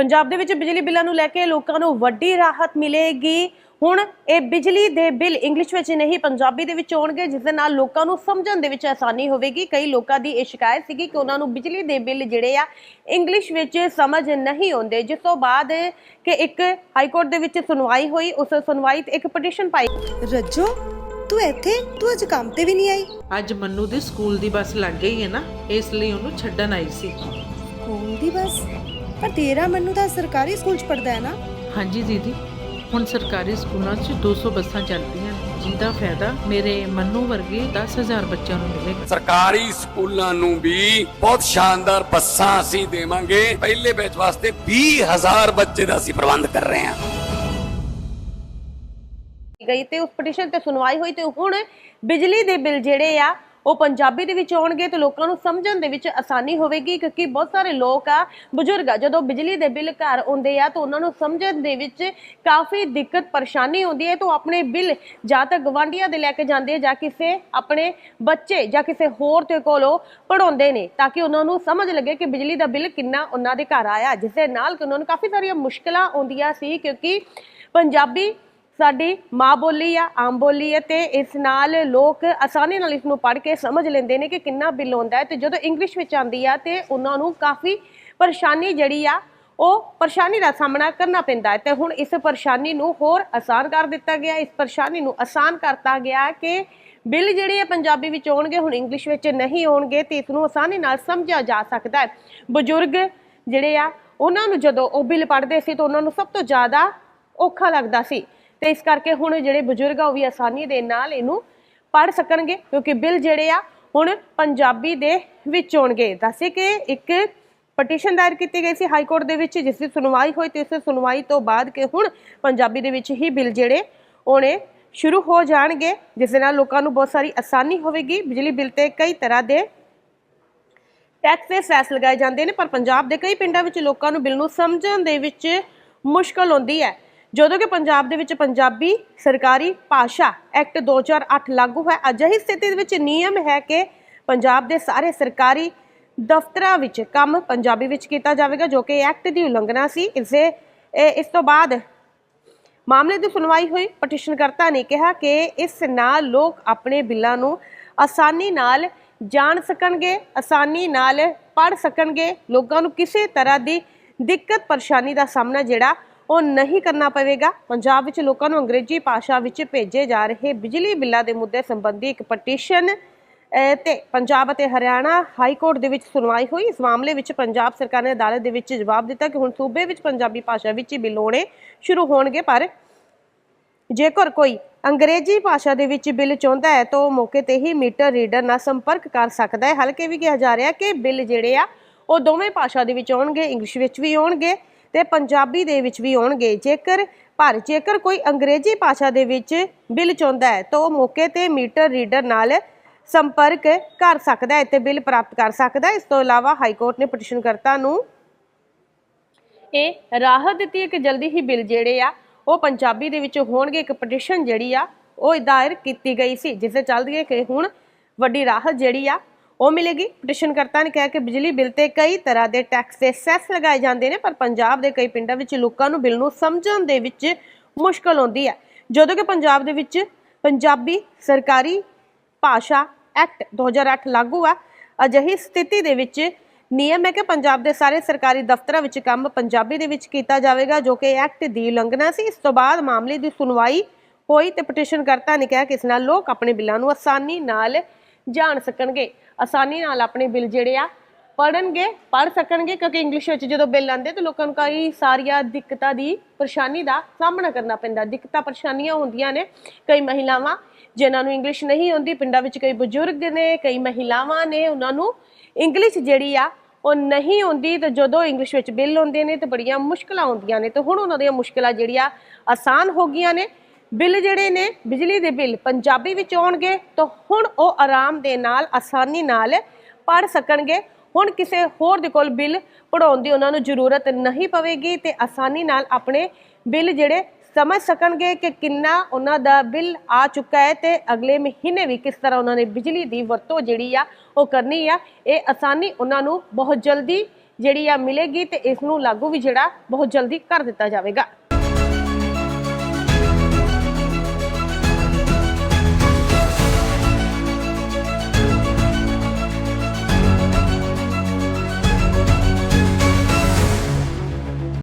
ਪੰਜਾਬ ਦੇ ਵਿੱਚ ਬਿਜਲੀ ਬਿੱਲਾਂ ਨੂੰ ਲੈ ਕੇ ਲੋਕਾਂ ਨੂੰ ਵੱਡੀ ਰਾਹਤ ਮਿਲੇਗੀ। ਹੁਣ ਇਹ ਬਿਜਲੀ ਦੇ ਬਿੱਲ ਇੰਗਲਿਸ਼ ਵਿੱਚ ਨਹੀਂ ਪੰਜਾਬੀ ਦੇ ਵਿੱਚ ਆਉਣਗੇ ਜਿਸ ਦੇ ਨਾਲ ਲੋਕਾਂ ਨੂੰ ਸਮਝਣ ਦੇ ਵਿੱਚ ਆਸਾਨੀ ਹੋਵੇਗੀ। ਕਈ ਲੋਕਾਂ ਦੀ ਇਹ ਸ਼ਿਕਾਇਤ ਸੀਗੀ ਕਿ ਉਹਨਾਂ ਨੂੰ ਬਿਜਲੀ ਦੇ ਬਿੱਲ ਜਿਹੜੇ ਆ ਇੰਗਲਿਸ਼ ਵਿੱਚ ਸਮਝ ਨਹੀਂ ਆਉਂਦੇ। ਜਿਸ ਤੋਂ ਬਾਅਦ ਕਿ ਇੱਕ ਹਾਈ ਕੋਰਟ ਦੇ ਵਿੱਚ ਸੁਣਵਾਈ ਹੋਈ ਉਸ ਸੁਣਵਾਈ ਤੇ ਇੱਕ ਪਟੀਸ਼ਨ ਪਾਈ। ਰੱਜੋ ਤੂੰ ਇੱਥੇ ਤੂੰ ਅੱਜ ਕੰਮ ਤੇ ਵੀ ਨਹੀਂ ਆਈ। ਅੱਜ ਮੰਨੂ ਦੇ ਸਕੂਲ ਦੀ ਬੱਸ ਲੱਗ ਗਈ ਹੈ ਨਾ ਇਸ ਲਈ ਉਹਨੂੰ ਛੱਡਣ ਆਈ ਸੀ। ਸਕੂਲ ਦੀ ਬਸ? ਪਰ ਤੇਰਾ ਮੈਨੂੰ ਤਾਂ ਸਰਕਾਰੀ ਸਕੂਲ ਚ ਪੜਦਾ ਹੈ ਨਾ। ਹਾਂਜੀ ਦੀਦੀ ਹੁਣ ਸਰਕਾਰੀ ਸਕੂਲਾਂ 'ਚ 200 ਬੱਸਾਂ ਚੱਲਦੀਆਂ ਜਿਹਦਾ ਫਾਇਦਾ ਮੇਰੇ ਮੰਨੂ ਵਰਗੇ 10000 ਬੱਚਿਆਂ ਨੂੰ ਮਿਲੇਗਾ। ਸਰਕਾਰੀ ਸਕੂਲਾਂ ਨੂੰ ਵੀ ਬਹੁਤ ਸ਼ਾਨਦਾਰ ਬੱਸਾਂ ਅਸੀਂ ਦੇਵਾਂਗੇ। ਪਹਿਲੇ ਬੈਚ ਵਾਸਤੇ 20000 ਬੱਚੇ ਦਾ ਅਸੀਂ ਪ੍ਰਬੰਧ ਕਰ ਰਹੇ ਹਾਂ। ਗਈ ਤੇ ਉਸ ਪਟੀਸ਼ਨ ਤੇ ਸੁਣਵਾਈ ਹੋਈ ਤੇ ਹੁਣ ਬਿਜਲੀ ਦੇ ਬਿੱਲ ਜਿਹੜੇ ਆ ਉਹ ਪੰਜਾਬੀ ਦੇ ਵਿੱਚ ਆਉਣਗੇ ਤੇ ਲੋਕਾਂ ਨੂੰ ਸਮਝਣ ਦੇ ਵਿੱਚ ਆਸਾਨੀ ਹੋਵੇਗੀ, ਕਿਉਂਕਿ ਬਹੁਤ ਸਾਰੇ ਲੋਕ ਆ, ਬਜ਼ੁਰਗ ਆ, ਜਦੋਂ ਬਿਜਲੀ ਦੇ ਬਿੱਲ ਘਰ ਆਉਂਦੇ ਆ, ਤਾਂ ਉਹਨਾਂ ਨੂੰ ਸਮਝਣ ਦੇ ਵਿੱਚ ਕਾਫੀ ਦਿੱਕਤ, ਪਰੇਸ਼ਾਨੀ ਆਉਂਦੀ ਹੈ, ਤਾਂ ਆਪਣੇ ਬਿੱਲ ਜਾਂ ਤਾਂ ਗਵਾਂਢੀਆਂ ਦੇ ਲੈ ਕੇ ਜਾਂਦੇ ਆ, ਜਾਂ ਕਿਸੇ ਆਪਣੇ ਬੱਚੇ ਜਾਂ ਕਿਸੇ ਹੋਰ ਦੇ ਕੋਲੋਂ ਪੜਾਉਂਦੇ ਨੇ, ਤਾਂ ਕਿ ਉਹਨਾਂ ਨੂੰ ਸਮਝ ਲੱਗੇ ਕਿ ਬਿਜਲੀ ਦਾ ਬਿੱਲ ਕਿੰਨਾ ਉਹਨਾਂ ਦੇ ਘਰ ਆਇਆ, ਜਿਸ ਦੇ ਨਾਲ ਕਿ ਉਹਨਾਂ ਨੂੰ ਕਾਫੀ ਸਾਰੀਆਂ ਮੁਸ਼ਕਲਾਂ ਆਉਂਦੀਆਂ ਸੀ, ਕਿਉਂਕਿ ਪੰਜਾਬੀ ਸਾਡੀ ਮਾਂ ਬੋਲੀ ਆ, ਆਮ ਬੋਲੀ ਹੈ ਤੇ ਇਸ ਨਾਲ ਲੋਕ ਆਸਾਨੀ ਨਾਲ ਇਸ ਨੂੰ ਪੜ੍ਹ ਕੇ ਸਮਝ ਲੈਂਦੇ ਨੇ ਕਿ ਕਿੰਨਾ ਬਿੱਲ ਆਉਂਦਾ ਹੈ ਤੇ ਜਦੋਂ ਇੰਗਲਿਸ਼ ਵਿੱਚ ਆਉਂਦੀ ਆ ਤੇ ਉਹਨਾਂ ਨੂੰ ਕਾਫੀ ਪਰੇਸ਼ਾਨੀ ਜਿਹੜੀ ਆ, ਉਹ ਪਰੇਸ਼ਾਨੀ ਦਾ ਸਾਹਮਣਾ ਕਰਨਾ ਪੈਂਦਾ ਹੈ ਤੇ ਹੁਣ ਇਸ ਪਰੇਸ਼ਾਨੀ ਨੂੰ ਹੋਰ ਆਸਾਨ ਕਰ ਦਿੱਤਾ ਗਿਆ, ਇਸ ਪਰੇਸ਼ਾਨੀ ਨੂੰ ਆਸਾਨ ਕਰਤਾ ਗਿਆ ਕਿ ਬਿੱਲ ਜਿਹੜੇ ਆ ਪੰਜਾਬੀ ਵਿੱਚ ਆਉਣਗੇ, ਹੁਣ ਇੰਗਲਿਸ਼ ਵਿੱਚ ਨਹੀਂ ਆਉਣਗੇ ਤੇ ਇਸ ਨੂੰ ਆਸਾਨੀ ਨਾਲ ਸਮਝਿਆ ਜਾ ਸਕਦਾ ਹੈ। ਬਜ਼ੁਰਗ ਜਿਹੜੇ ਆ, ਉਹਨਾਂ ਨੂੰ ਜਦੋਂ ਉਹ ਬਿੱਲ ਪੜ੍ਹਦੇ ਸੀ ਤਾਂ ਉਹਨਾਂ ਨੂੰ ਸਭ ਤੋਂ ਜ਼ਿਆਦਾ ਔਖਾ ਲੱਗਦਾ ਸੀ। ਤੇ ਇਸ ਕਰਕੇ ਹੁਣ ਜਿਹੜੇ ਬਜ਼ੁਰਗ ਆ, ਉਹ ਵੀ ਆਸਾਨੀ ਦੇ ਨਾਲ ਇਹਨੂੰ ਪੜ੍ਹ ਸਕਣਗੇ, ਕਿਉਂਕਿ ਬਿੱਲ ਜਿਹੜੇ ਆ, ਹੁਣ ਪੰਜਾਬੀ ਦੇ ਵਿੱਚ ਆਉਣਗੇ। ਦੱਸੇ ਕਿ ਇੱਕ ਪਟੀਸ਼ਨ ਦਾਇਰ ਕੀਤੀ ਗਈ ਸੀ ਹਾਈ ਕੋਰਟ ਦੇ ਵਿੱਚ, ਜਿਸ ਦੀ ਸੁਣਵਾਈ ਹੋਈ ਤੇ ਇਸ ਸੁਣਵਾਈ ਤੋਂ ਬਾਅਦ ਕਿ ਹੁਣ ਪੰਜਾਬੀ ਦੇ ਵਿੱਚ ਹੀ ਬਿੱਲ ਜਿਹੜੇ ਆਉਣੇ ਸ਼ੁਰੂ ਹੋ ਜਾਣਗੇ, ਜਿਸ ਦੇ ਨਾਲ ਲੋਕਾਂ ਨੂੰ ਬਹੁਤ ਸਾਰੀ ਆਸਾਨੀ ਹੋਵੇਗੀ। ਬਿਜਲੀ ਬਿੱਲ ਤੇ ਕਈ ਤਰ੍ਹਾਂ ਦੇ ਟੈਕਸ ਦੇ ਸੈਸ ਲਗਾਏ ਜਾਂਦੇ ਨੇ, ਪਰ ਪੰਜਾਬ ਦੇ ਕਈ ਪਿੰਡਾਂ ਵਿੱਚ ਲੋਕਾਂ ਨੂੰ ਬਿੱਲ ਨੂੰ ਸਮਝਣ ਦੇ ਵਿੱਚ ਮੁਸ਼ਕਲ ਆਉਂਦੀ ਹੈ। ਜਦੋਂ ਕਿ ਪੰਜਾਬ ਦੇ ਵਿੱਚ ਪੰਜਾਬੀ ਸਰਕਾਰੀ ਭਾਸ਼ਾ ਐਕਟ 2008 ਲਾਗੂ ਹੈ ਅਜਿਹੀ ਸਥਿਤੀ ਦੇ ਵਿੱਚ ਨਿਯਮ ਹੈ ਕਿ ਪੰਜਾਬ ਦੇ ਸਾਰੇ ਸਰਕਾਰੀ ਦਫ਼ਤਰਾਂ ਵਿੱਚ ਕੰਮ ਪੰਜਾਬੀ ਵਿੱਚ ਕੀਤਾ ਜਾਵੇਗਾ, ਜੋ ਕਿ ਐਕਟ ਦੀ ਉਲੰਘਣਾ ਸੀ। ਇਸੇ ਇਸ ਤੋਂ ਬਾਅਦ ਮਾਮਲੇ ਦੀ ਸੁਣਵਾਈ ਹੋਈ। ਪਟੀਸ਼ਨਕਰਤਾ ਨੇ ਕਿਹਾ ਕਿ ਇਸ ਨਾਲ ਲੋਕ ਆਪਣੇ ਬਿੱਲਾਂ ਨੂੰ ਆਸਾਨੀ ਨਾਲ ਜਾਣ ਸਕਣਗੇ, ਆਸਾਨੀ ਨਾਲ ਪੜ੍ਹ ਸਕਣਗੇ। ਲੋਕਾਂ ਨੂੰ ਕਿਸੇ ਤਰ੍ਹਾਂ ਦੀ ਦਿੱਕਤ ਪਰੇਸ਼ਾਨੀ ਦਾ ਸਾਹਮਣਾ ਜਿਹੜਾ ਉਹ ਨਹੀਂ ਕਰਨਾ ਪਵੇਗਾ। ਪੰਜਾਬ ਵਿੱਚ ਲੋਕਾਂ ਨੂੰ ਅੰਗਰੇਜ਼ੀ ਭਾਸ਼ਾ ਵਿੱਚ ਭੇਜੇ ਜਾ ਰਹੇ ਬਿਜਲੀ ਬਿੱਲਾਂ ਦੇ ਮੁੱਦੇ ਸੰਬੰਧੀ ਇੱਕ ਪਟੀਸ਼ਨ ਤੇ ਪੰਜਾਬ ਅਤੇ ਹਰਿਆਣਾ ਹਾਈ ਕੋਰਟ ਦੇ ਵਿੱਚ ਸੁਣਵਾਈ ਹੋਈ। ਇਸ ਮਾਮਲੇ ਵਿੱਚ ਪੰਜਾਬ ਸਰਕਾਰ ਨੇ ਅਦਾਲਤ ਦੇ ਵਿੱਚ ਜਵਾਬ ਦਿੱਤਾ ਕਿ ਹੁਣ ਸੂਬੇ ਵਿੱਚ ਪੰਜਾਬੀ ਭਾਸ਼ਾ ਵਿੱਚ ਹੀ ਬਿੱਲ ਆਉਣੇ ਸ਼ੁਰੂ ਹੋਣਗੇ, ਪਰ ਜੇਕਰ ਕੋਈ ਅੰਗਰੇਜ਼ੀ ਭਾਸ਼ਾ ਦੇ ਵਿੱਚ ਬਿੱਲ ਚਾਹੁੰਦਾ ਹੈ, ਤਾਂ ਉਹ ਮੌਕੇ ਤੇ ਹੀ ਮੀਟਰ ਰੀਡਰ ਨਾਲ ਸੰਪਰਕ ਕਰ ਸਕਦਾ ਹੈ। ਹਲਕੇ ਵੀ ਕਿਹਾ ਜਾ ਰਿਹਾ ਕਿ ਬਿੱਲ ਜਿਹੜੇ ਆ, ਉਹ ਦੋਵੇਂ ਭਾਸ਼ਾ ਦੇ ਵਿੱਚ ਆਉਣਗੇ, ਇੰਗਲਿਸ਼ ਵਿੱਚ ਵੀ ਆਉਣਗੇ। ਤੇ ਪੰਜਾਬੀ ਦੇ ਵਿੱਚ ਵੀ ਆਉਣਗੇ। ਜੇਕਰ, ਪਰ ਜੇਕਰ ਕੋਈ ਅੰਗਰੇਜ਼ੀ ਭਾਸ਼ਾ ਦੇ ਵਿੱਚ ਬਿੱਲ ਚਾਹੁੰਦਾ ਹੈ, ਤਾਂ ਉਹ ਮੌਕੇ ਤੇ ਮੀਟਰ ਰੀਡਰ ਨਾਲ ਸੰਪਰਕ ਕਰ ਸਕਦਾ ਹੈ ਤੇ ਬਿੱਲ ਪ੍ਰਾਪਤ ਕਰ ਸਕਦਾ ਹੈ। ਇਸ ਤੋਂ ਇਲਾਵਾ ਹਾਈ ਕੋਰਟ ਨੇ ਪਟੀਸ਼ਨਕਰਤਾ ਨੂੰ ਇਹ ਰਾਹਤ ਦਿੱਤੀ ਹੈ ਕਿ ਜਲਦੀ ਹੀ ਬਿੱਲ ਜਿਹੜੇ ਆ, ਉਹ ਪੰਜਾਬੀ ਦੇ ਵਿੱਚ ਹੋਣਗੇ। ਇੱਕ ਪਟੀਸ਼ਨ ਜਿਹੜੀ ਆ, ਉਹ ਦਾਇਰ ਕੀਤੀ ਗਈ ਸੀ, ਜਿਸ ਦੇ ਚੱਲਦੀ ਕਿ ਹੁਣ ਵੱਡੀ ਰਾਹਤ ਜਿਹੜੀ ਆ ਉਹ ਮਿਲੇਗੀ। ਪਟੀਸ਼ਨਕਰਤਾ ਨੇ ਕਿਹਾ ਕਿ ਬਿਜਲੀ ਬਿੱਲ ਤੇ ਕਈ ਤਰ੍ਹਾਂ ਦੇ ਟੈਕਸ ਦੇ ਸੈਸ ਲਗਾਏ ਜਾਂਦੇ ਨੇ, ਪਰ ਪੰਜਾਬ ਦੇ ਕਈ ਪਿੰਡਾਂ ਵਿੱਚ ਲੋਕਾਂ ਨੂੰ ਬਿੱਲ ਨੂੰ ਸਮਝਣ ਦੇ ਵਿੱਚ ਮੁਸ਼ਕਲ ਆਉਂਦੀ ਹੈ। ਜਦੋਂ ਕਿ ਪੰਜਾਬ ਦੇ ਵਿੱਚ ਪੰਜਾਬੀ ਸਰਕਾਰੀ ਭਾਸ਼ਾ ਐਕਟ 2008 ਲਾਗੂ ਆ, ਅਜਿਹੀ ਸਥਿਤੀ ਦੇ ਵਿੱਚ ਨਿਯਮ ਹੈ ਕਿ ਪੰਜਾਬ ਦੇ ਸਾਰੇ ਸਰਕਾਰੀ ਦਫ਼ਤਰਾਂ ਵਿੱਚ ਕੰਮ ਪੰਜਾਬੀ ਦੇ ਵਿੱਚ ਕੀਤਾ ਜਾਵੇਗਾ, ਜੋ ਕਿ ਐਕਟ ਦੀ ਉਲੰਘਣਾ ਸੀ। ਇਸ ਤੋਂ ਬਾਅਦ ਮਾਮਲੇ ਦੀ ਸੁਣਵਾਈ ਹੋਈ ਤੇ ਪਟੀਸ਼ਨਕਰਤਾ ਨੇ ਕਿਹਾ ਕਿ ਇਸ ਨਾਲ ਲੋਕ ਆਪਣੇ ਬਿੱਲਾਂ ਨੂੰ ਆਸਾਨੀ ਨਾਲ ਜਾਣ ਸਕਣਗੇ। ਆਸਾਨੀ ਨਾਲ ਆਪਣੇ ਬਿੱਲ ਜਿਹੜੇ ਆ ਪੜਨਗੇ ਪੜ ਸਕਣਗੇ, ਕਿਉਂਕਿ ਇੰਗਲਿਸ਼ ਵਿੱਚ ਜਦੋਂ ਬਿੱਲ ਆਉਂਦੇ ਤਾਂ ਲੋਕਾਂ ਨੂੰ ਕਈ ਸਾਰੀਆਂ ਦਿੱਕਤਾਂ ਦੀ ਪਰੇਸ਼ਾਨੀ ਦਾ ਸਾਹਮਣਾ ਕਰਨਾ ਪੈਂਦਾ। ਦਿੱਕਤਾਂ ਪਰੇਸ਼ਾਨੀਆਂ ਹੁੰਦੀਆਂ ਨੇ ਕਈ ਮਹਿਲਾਵਾਂ, ਜਿਨ੍ਹਾਂ ਨੂੰ ਇੰਗਲਿਸ਼ ਨਹੀਂ ਆਉਂਦੀ, ਪਿੰਡਾਂ ਵਿੱਚ ਕਈ ਬਜ਼ੁਰਗ ਨੇ, ਕਈ ਮਹਿਲਾਵਾਂ ਨੇ, ਉਹਨਾਂ ਨੂੰ ਇੰਗਲਿਸ਼ ਜਿਹੜੀ ਆ ਉਹ ਨਹੀਂ ਆਉਂਦੀ ਤੇ ਜਦੋਂ ਇੰਗਲਿਸ਼ ਵਿੱਚ ਬਿੱਲ ਆਉਂਦੇ ਨੇ ਤੇ ਬੜੀਆਂ ਮੁਸ਼ਕਲਾਂ ਆਉਂਦੀਆਂ ਨੇ। ਤੇ ਹੁਣ ਉਹਨਾਂ ਦੀਆਂ ਮੁਸ਼ਕਲਾਂ ਜਿਹੜੀਆਂ ਆਸਾਨ ਹੋ ਗਈਆਂ ਨੇ। ਬਿੱਲ ਜਿਹੜੇ ਨੇ, ਬਿਜਲੀ ਦੇ ਬਿੱਲ ਪੰਜਾਬੀ ਵਿੱਚ ਆਉਣਗੇ, ਤਾਂ ਹੁਣ ਉਹ ਆਰਾਮ ਦੇ ਨਾਲ, ਆਸਾਨੀ ਨਾਲ ਪੜ ਸਕਣਗੇ। ਹੁਣ ਕਿਸੇ ਹੋਰ ਦੇ ਕੋਲ ਬਿੱਲ ਪੜਾਉਣ ਦੀ ਉਹਨਾਂ ਨੂੰ ਜ਼ਰੂਰਤ ਨਹੀਂ ਪਵੇਗੀ ਤੇ ਆਸਾਨੀ ਨਾਲ ਆਪਣੇ ਬਿੱਲ ਜਿਹੜੇ ਸਮਝ ਸਕਣਗੇ ਕਿ ਕਿੰਨਾ ਉਹਨਾਂ ਦਾ ਬਿੱਲ ਆ ਚੁੱਕਾ ਹੈ ਤੇ ਅਗਲੇ ਮਹੀਨੇ ਵੀ ਕਿਸ ਤਰ੍ਹਾਂ ਉਹਨਾਂ ਨੇ ਬਿਜਲੀ ਦੀ ਵਰਤੋਂ ਜਿਹੜੀ ਆ ਉਹ ਕਰਨੀ ਆ, ਇਹ ਆਸਾਨੀ ਉਹਨਾਂ ਨੂੰ ਬਹੁਤ ਜਲਦੀ ਜਿਹੜੀ ਆ ਮਿਲੇਗੀ ਤੇ ਇਸ ਨੂੰ ਲਾਗੂ ਵੀ ਜਿਹੜਾ ਬਹੁਤ ਜਲਦੀ ਕਰ ਦਿੱਤਾ ਜਾਵੇਗਾ।